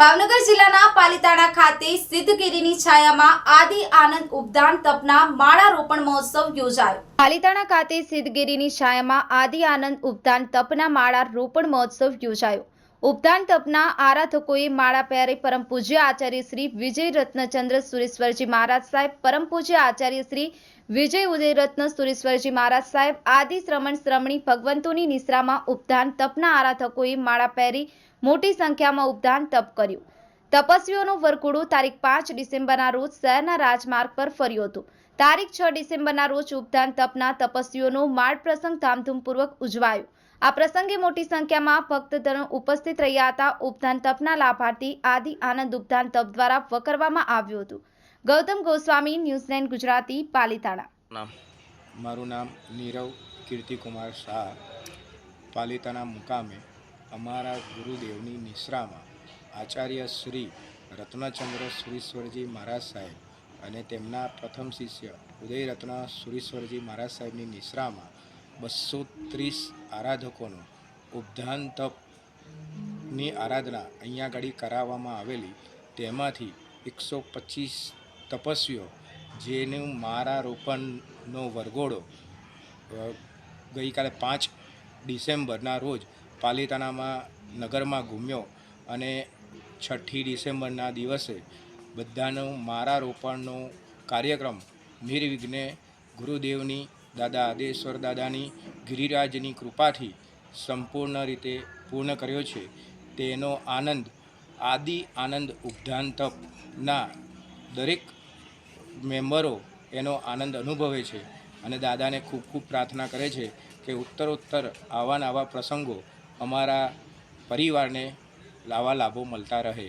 ભાવનગર જિલ્લાના પાલીતાણા ખાતે સિદ્ધગીરીની છાયામાં આદિ આનંદ ઉપદાન તપના માળા રોપણ મહોત્સવ યોજાયો. પાલીતાણા ખાતે સિદ્ધગીરીની છાયામાં આદિ આનંદ ઉપદાન તપના માળા રોપણ મહોત્સવ યોજાયો. ઉપદાન તપના આરાધકોએ માળા પહેરી પરમ પૂજ્ય આચાર્ય શ્રી વિજય રત્નચંદ્ર સુરેશ્વરજી મહારાજ સાહેબ, પરમ પૂજ્ય આચાર્ય શ્રી વિજય ઉદયરત્ન સુરેશ્વરજી મહારાજ સાહેબ, આદિ શ્રમણ શ્રમણી ભગવંતોની નિશ્રામાં ઉપધાન તપના આરાધકોએ માળા પહેરી મોટી સંખ્યામાં ઉપધાન તપ કર્યું. તપસ્વીઓનું વરઘોડો તારીખ પાંચ ડિસેમ્બરના રોજ શહેરના રાજમાર્ગ પર ફર્યું હતું. તારીખ છ ડિસેમ્બરના રોજ ઉપધાન તપના તપસ્વીઓનું માળ પ્રસંગ ધામધૂમપૂર્વક ઉજવાયો. આ પ્રસંગે મોટી સંખ્યામાં ભક્તજનો ઉપસ્થિત રહ્યા હતા. ઉપધાન તપના લાભાર્થી આદિ આનંદ ઉપધાન તપ દ્વારા વકરવામાં આવ્યું હતું. ગૌતમ ગોસ્વામી ન્યૂઝલેન્ડ ગુજરાતી પાલીતાણા. મારું નામ નીરવ કીર્તિકુમાર શાહ. પાલિતાના મુકામે અમારા ગુરુદેવની નિશ્રામાં આચાર્ય શ્રી રત્નચંદ્ર સુરીશ્વરજી મહારાજ સાહેબ અને તેમના પ્રથમ શિષ્ય ઉદયરત્ન સુરીશ્વરજી મહારાજ સાહેબની નિશ્રામાં બસો ત્રીસ આરાધકોનું ઉપધાન તપની આરાધના અહીંયા આગળ કરાવવામાં આવેલી. તેમાંથી એકસો પચીસ તપસ્વીઓ, જેનું મારા રોપણનો વરઘોડો ગઈકાલે પાંચ ડિસેમ્બરના રોજ પાલિતાણામાં નગરમાં ઘૂમ્યો અને છઠ્ઠી ડિસેમ્બરના દિવસે બધાનો મારા રોપણનો કાર્યક્રમ નિર્વિઘ્ને ગુરુદેવની દાદા આદેશ્વર દાદાની ગિરિરાજની કૃપાથી સંપૂર્ણ રીતે પૂર્ણ કર્યો છે. તેનો આનંદ, આદિ આનંદ ઉપધાન દરેક મેમ્બરો એનો આનંદ અનુભવે છે અને દાદાને ખૂબ ખૂબ પ્રાર્થના કરે છે કે ઉત્તરોત્તર આવા આવા પ્રસંગો અમારા પરિવારને લાવા લાભો મળતા રહે